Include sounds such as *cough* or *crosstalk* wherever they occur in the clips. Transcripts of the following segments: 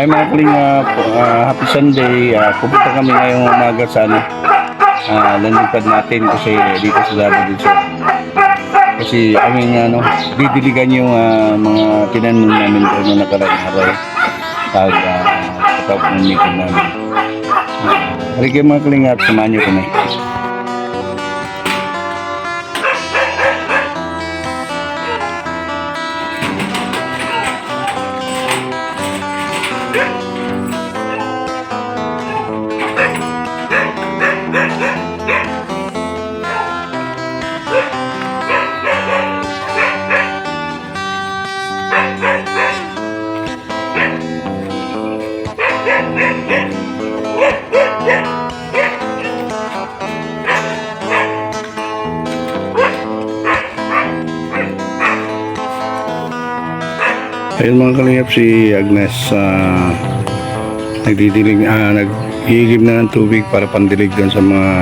Ay mga kalingap, ah, happy Sunday. Ah, pupunta kami ngayong umaga sa ano, ah, landing pad natin kasi dito sa Davao dito. Kasi aming ano, didiligan yung ah, mga tinanim namin doon na nakaraang araw. Pag uh, patapos ng meeting namin. Uh, Halika mga kalingap, samahan niyo kami. Kalingap si Agnes uh, nagdidilig, ah, naghihigib na ng tubig para pandilig doon sa mga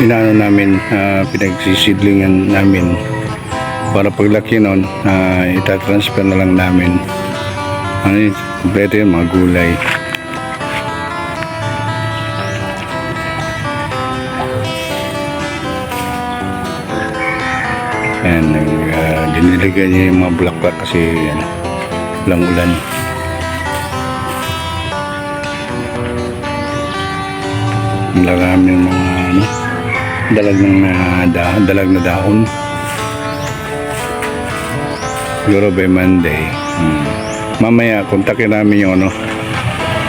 inaano namin, ah, pinagsisidlingan namin para paglaki nun, uh, itatransfer na lang namin. Ano kompleto yun, mga gulay. Nag, uh, diniligan niya yung mga bulaklak kasi ano, walang ulan. Marami ng mga ano, dalag ng uh, da, dalag na dahon. Siguro by Monday. Hmm. Mamaya, kontakin namin yung ano,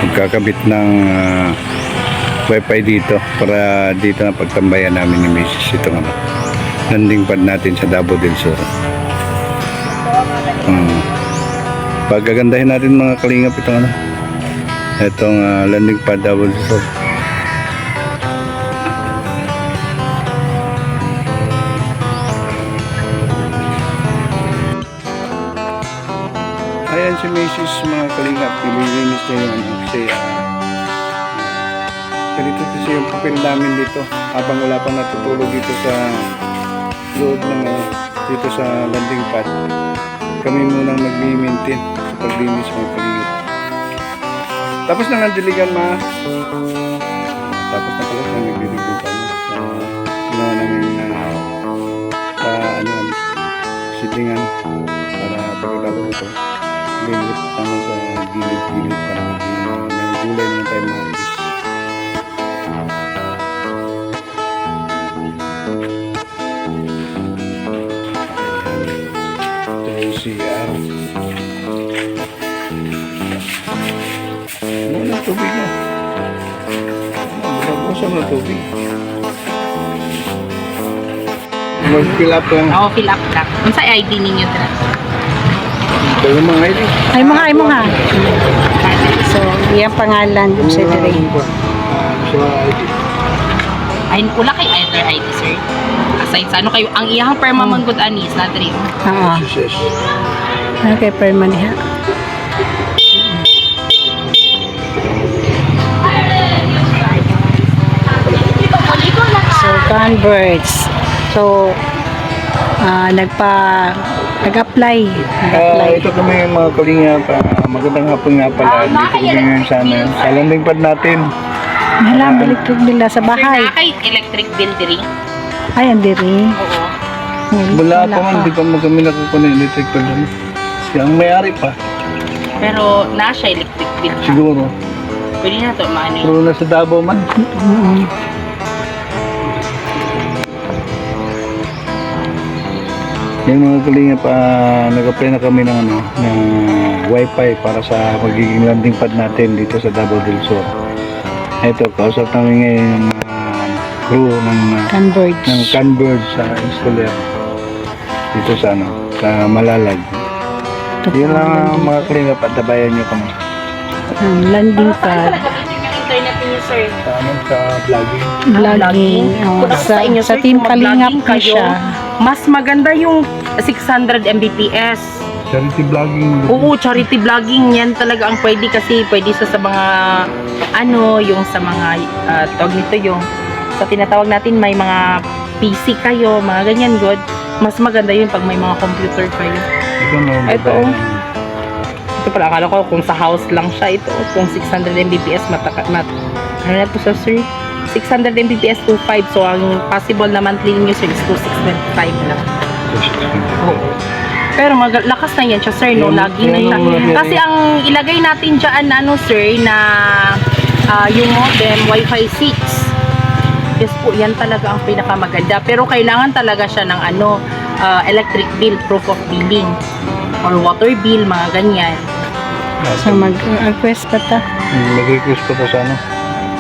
magkakabit ng ah, wifi dito para dito na pagtambayan namin ni Mrs. itong ano, landing pad natin sa Davao del Sur. Hmm. Pagagandahin natin mga kalingap itong ano, itong ah, landing pad del Sur. Ayan si Mrs. mga kalingap, nililinis niya yung ano, kasi ah, ganito kasi yung papel namin dito habang wala pang natutulog dito sa loob ng ano, dito sa landing pad. Kami munang nag-maintain paglinis mga kalingap. Tapos na nga diligan ma. Tapos na pala sa nagliligo pa. Uh, ginawa namin na sa ano, sidlingan para pagkatapos ito lilit naman sa gilid-gilid para maging uh, may gulay naman tayo. Bukabusan na tubig. Mag-fill up lang. Oo, fill up lang. Unsa ID ninyo dra? Ito yung mga ID. Ay mga, ay mga. So, iyang pangalan sa. Sa ID. Ay ula kay either ID sir. Aside sa ano kayo ang iyang perma man good anis na diri. Oo. Success. Okay, perma niya. So, ah nagpa nag-apply. Ah, Nag-apply. ito kami yung mga kalinga pa. magandang hapon nga pala. Dito kami ngayon sa, ano, sa landing pad natin. Hala, electric nila sa Sir, bahay. na kay electric bill diri. Ay, ang diri. Oo. Wala pa man, di pa mo kami nakukuha ng electric pad. Siya ang may-ari pa. Pero na siya electric bill. Siguro. Pwede na to maano. Pero nasa Davao man. Mm-mm. Yung mga kalinga pa, nag-apply na kami ng, ano, ng wifi para sa magiging landing pad natin dito sa Davao del Sur. Ito, kausap namin ngayon yung mga crew ng, uh, Converts. ng Canbird sa installer dito sa ano, sa Malalag. Ito po, lang ang mga kalinga pa, tabayan nyo kami. ang landing pad. niyo sir. Sa ano, sa vlogging. Vlogging. Oh, Kung sa, inyo, sa team Kalingap kayo, siya. Mas maganda yung 600 Mbps. Charity vlogging. Oo, charity vlogging yan talaga ang pwede kasi pwede sa sa mga ano, yung sa mga uh, tawag nito yung sa tinatawag natin may mga PC kayo, mga ganyan good. Mas maganda yun pag may mga computer kayo. Ito no, Ito. Ito pala, akala ko kung sa house lang siya ito. Kung 600 Mbps, mataka, mat, ano na to sa sir? 600 Mbps to 5. So, ang possible na monthly nyo sir is to 625 lang. Pero maglakas na yan siya, sir, no? Lagi na mga- Kasi ang ilagay natin dyan, ano, sir, na ah, yung modem, Wi-Fi 6. Yes po, yan talaga ang pinakamaganda. Pero kailangan talaga siya ng ano, ah, electric bill, proof of billing. Or water bill, mga ganyan. So mag-request pa ta. Mag-request pa to sa ano.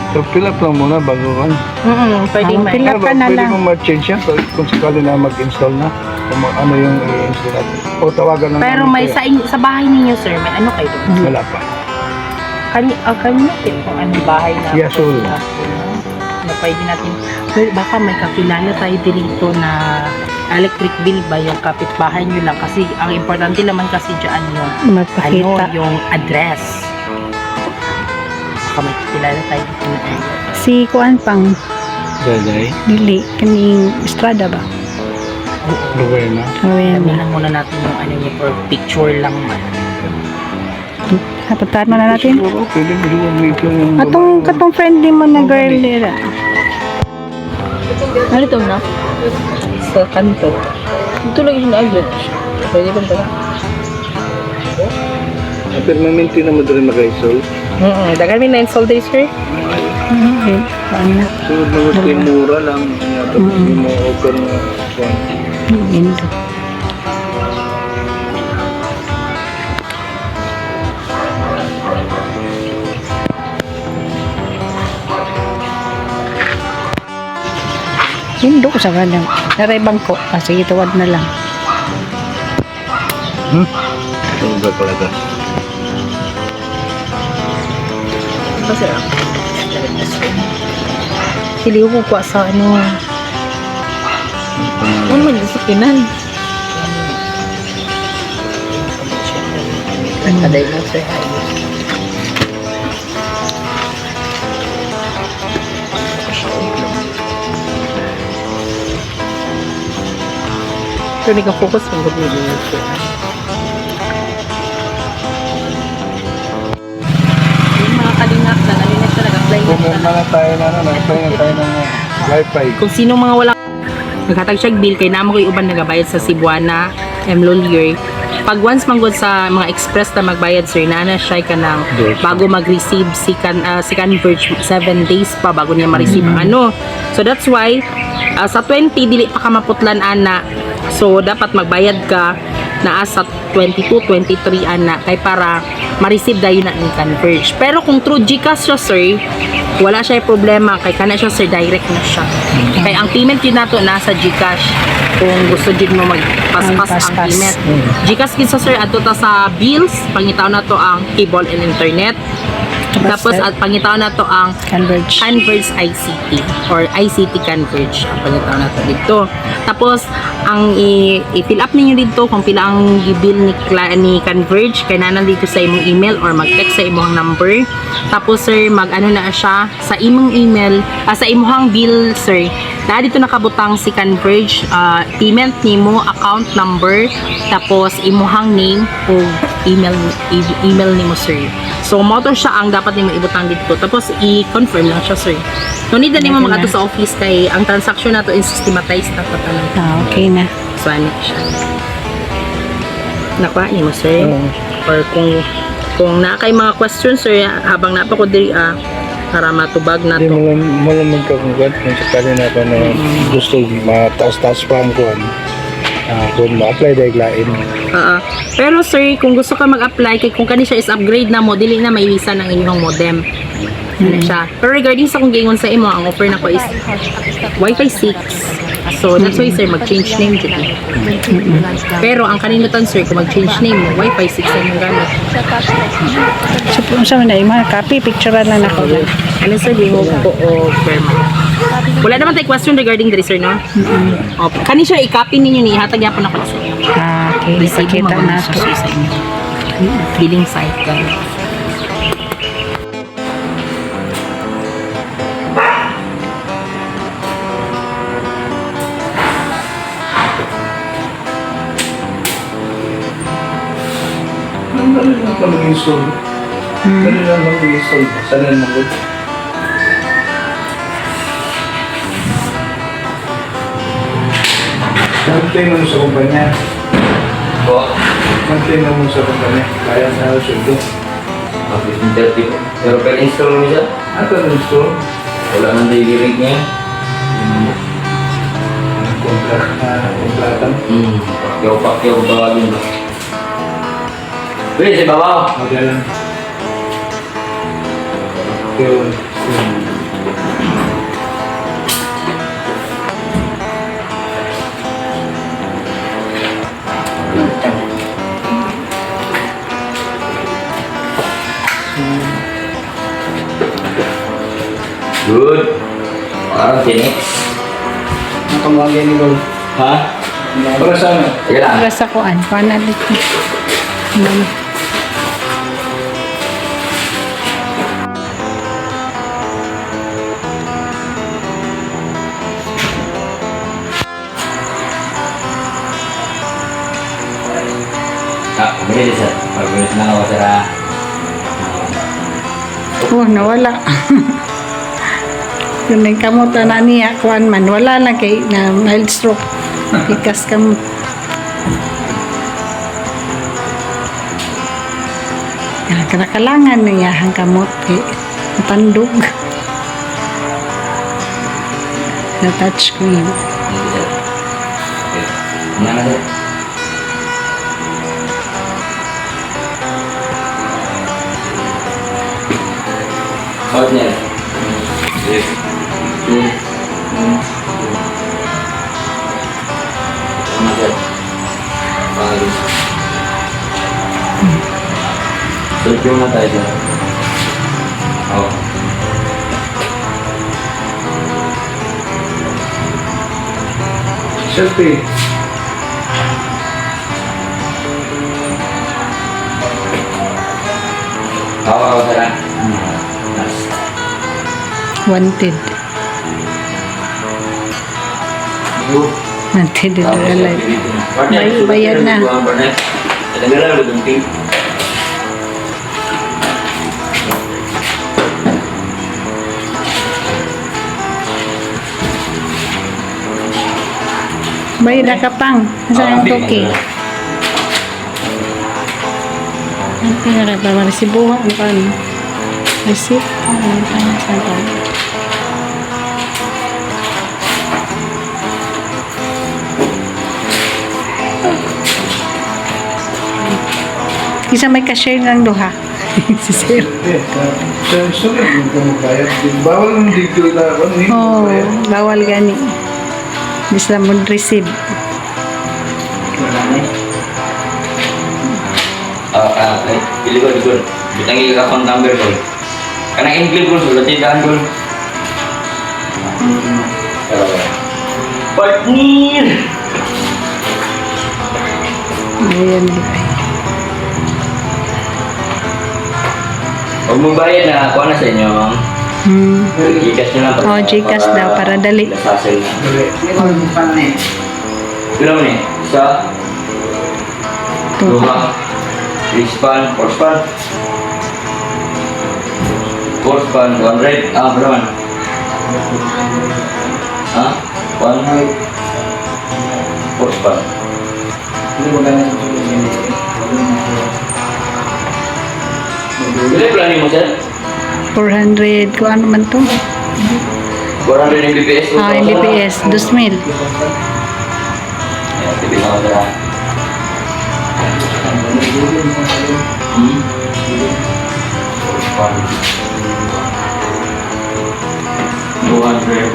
So, fill up lang muna bago kan. Mm pwede Ah, may. fill up ka na pwede lang. kong ma-change yan kung sakali na mag-install na. Kung ano yung i-install natin. O tawagan lang. Pero may sa, in- sa bahay ninyo, sir, may ano kayo doon? Wala pa. Kani, uh, kanina kung anong bahay na Yasol. na, na pwede natin well, baka may kakilala tayo dito na electric bill ba yung kapitbahay nyo lang kasi ang importante naman kasi dyan yung ano Magpakita. yung address baka may kakilala tayo dito na Si Kuan pang Daday. dili kaning Estrada ba? Lugar na. Awen. sabihan muna natin yung ano niya for picture lang man Kapuntahan mo na natin. Pwede mo yung... Atong katong friendly mo na girl nila. ano ito na? sa kanto ito lang yung address pwede ba ba? Permanente na mo rin mag-install. Mm dagan may na-install days sir Okay. Kuan na. Kay mura lang. Tapos mo offer na Yun. Hindi ko sa kanang. Naray bangko. Ah, sige, tuwad na lang. Hmm? Ito ba talaga? Masarap. Pili ko kwa sa ano. Ano man sa kinan? Kaday mo sir. Ito hindi ka focus mo gabi. Yung mga kalingap na kanina siya nag-apply na Pumunta siya na tayo na ano, nag-apply na tayo ng wifi. kung sino mga wala naghatag siya bill kay namo koy uban nagabayad sa Cebuana M. Lolier pag once manggod sa mga express na magbayad sir na na siya ka ng Yes. bago mag-receive si kan uh, si Converge 7 days pa bago niya ma-receive ang ano. So that's why ah, sa 20 dili pa ka maputlan ana. So dapat magbayad ka naa sa 22, 23 ana. Kay para ma-receive dayon na ni Converge. Pero kung through GCash siya sir wala siya problema. Kay kana siya sir direct na siya. Kay ang payment yun nato nasa GCash. Kung gusto jud mo magpaspas ang payment. GCash gid sa sir? Adto ta sa bills. Pangitaw na to ang cable and internet tapos at pangitaw na to ang Converge. Converge ICT or ICT Converge ang pangitaw na to dito. Tapos ang i-fill up ninyo dito kung pila ang gibil ni ni Converge kay nanan dito sa imong email or mag-text sa imong number. Tapos sir, mag-ano na siya sa imong email, ah, sa imong bill sir. Na dito nakabutang si Converge ah, payment nimo, account number, tapos imong name o email email nimo sir. So mo to siya ang dapat nimo ibutang dito. Tapos i-confirm lang siya sir. No need na nimo na. sa office kay ang transaction nato is systematized na patanan. Ah, okay na. So ano siya. Nakuha nimo sir. Oo. Or kung kung na kay mga questions sir habang napa ko diri ah, para matubag na Hindi to. mo lang, mo lang magkakugat kung sakali na ako na gusto mataas-taas pa ang kuwan. Ah, kung ma-apply dahil lain. Oo. Pero sir, kung gusto ka mag-apply, kay kung kani siya is upgrade na mo, dili na may visa ng inyong modem. Ano siya. Pero regarding sa kung gingon sa imo, ang offer na ko is Wi-Fi 6. So, that's why sir, mag-change name dito. Pero ang kanimutan sir, kung mag-change name mo, Wi-Fi 6 ang yung gamit. So, kung saan na, mga copy, picturean lang ako. Ano sir, gingon ko o firma. Wala naman tayo question regarding the sir, no? O, kani siya, i-copy ninyo ni, ihatag niya po na ko sa inyo. Ah, okay. Receive mo na to. sa inyo. Billing site ka. ka mag-install. Dali lang mag-install. Sana naman. Maintain mo sa kumpanya. Po. Maintain mo sa kumpanya. Kaya ako sweldo. Tapos yung 30 po. Pero per install mo siya. Ato na install. Wala nang daily rate niya. Na kontratan. Hmm. Pakyaw, pakyaw, tawagin ba? Pwede, sa babaw. Magalang. Yun. Good. Parang tinex. Nakamagay ni Lord. Ha? Para sana. Sige lang. Para sa kuan. Kuan na dito. Ano? Ah, bumili sir. Pag-ulit na ako sir. Oh, nawala. *laughs* Yun ang kamot na niya, kuan man. Wala lang kay na mild stroke. Ikas kamot. Kanakalangan niya ang kamot kay tandog. Na touchscreen. Hindi sir. Okay. Yung na tayo sir. Oo. Selfie. Oo, ah. Nice. Wanted. Good. Wanted in real life. Bay- bayad na. Lu penting. Bayad na ka pang. Saan ang toki? Ang pinaka ba marisibuha ang pan. Receipt. Ang pan sa pan. Isa may cashier ng duha. *laughs* si Sir. Eh, sa sulit yung kamagbayad. Bawal yung dito na hindi mo bayad. bawal gani. Di sila mo receive. Ah, ah, eh, pilih ko, ko. Bitangi ka account number ko. Karena include ko sudah tidak ko. Partner. Ayan, ba? Huwag mo bayad na ako na sa inyo, ma'am. Hmm. Gcash nyo lang. Oh, Gcash daw, para dali. Lasasel na. Dali. Ilan mo ni? Isa, Tuha. dua, three span, four span. Four span, 200. Ah, berapa man? Ha? One height. Four span. Bila plan mo, sir? 400, kung ano man to? 400 Mbps. Ah, Mbps, 2,000. Ya, tipis ako sir. ah. Hmm? Span. 200.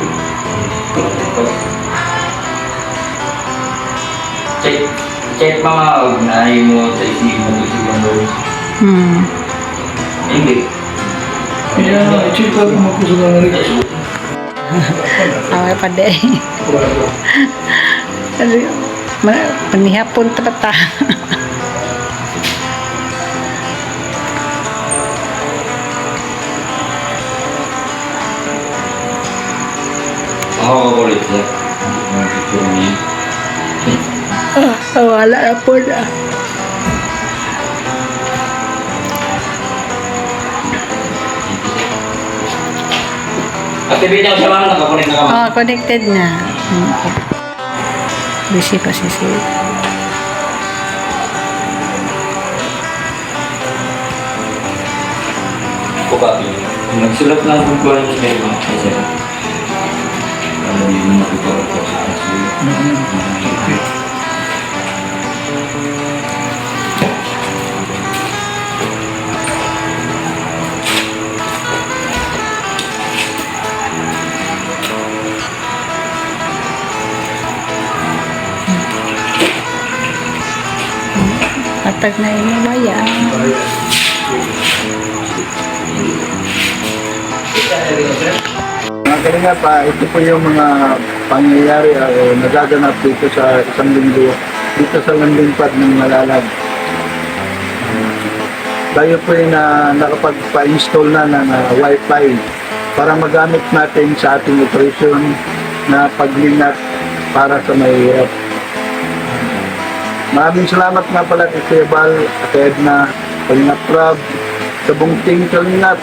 Check, check mga ugnay mo sa isipan isipan mo. Hmm. Hindi. Kaya, i-check lang kung mapuso ng mga Away pa de. Ano, ma- Panihapon ta pa ta. Ako ko ulit sir. Ang picture niya. Ah, Wala na po na. TV niya siya ma'am, nakakunin na ka ma'am. Oh, connected na. Hmm. Busy pa si Sid. Buka. Nagsulat lang kung kuha niyo sa mga kasi. Ano yung matutuwa ko sa Patag na yung maya. Mga kalinga pa, ito po yung mga pangyayari o nagaganap dito sa isang linggo, dito sa landing pad ng Malalag. Tayo po yung na, nakapagpa-install na ng ah, Wi-Fi para magamit natin sa ating operasyon na paglinat para sa mahirap. Maraming salamat nga pala kay Kuya Bal, kay Edna, Kalingap Rob, sa buong team Kalingap,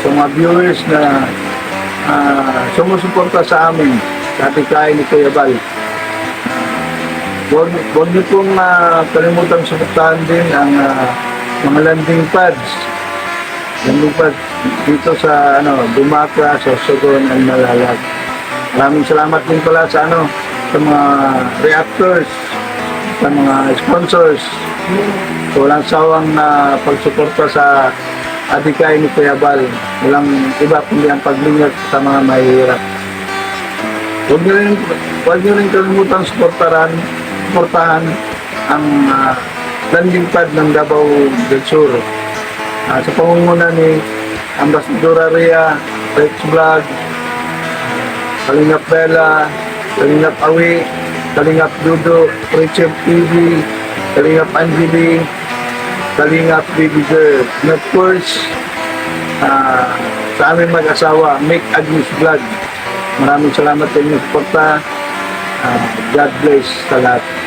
sa mga viewers na ah, sumusuporta sa amin sa ating kain ni Kuya Bal. Huwag, niyo pong ah, kalimutang suportahan din ang ah, mga landing pads. Landing pads dito sa ano, Dumaka, sa Sogon, and Malalag. Maraming salamat din pala sa ano, sa mga reactors, sa mga sponsors. So, walang sawang na pagsuporta sa adikay ni Kuya Bal. Walang iba kundi ang paglingap sa mga mahihirap. Huwag niyo rin, huwag niyo rin kalimutan suportahan, suportahan ang ah, landing pad ng Davao del Sur. Ah, sa pangunguna ni Ambassador Ria, Rex Vlog, Kalingap Bella, Kalingap Awi, Kalingap Dudo, Richard TV, Kalingap Anjali, Kalingap Baby Girl. And of course, ah, sa aming mag-asawa, Make Agnes Vlog. Maraming salamat sa inyong suporta. Ah, God bless sa lahat.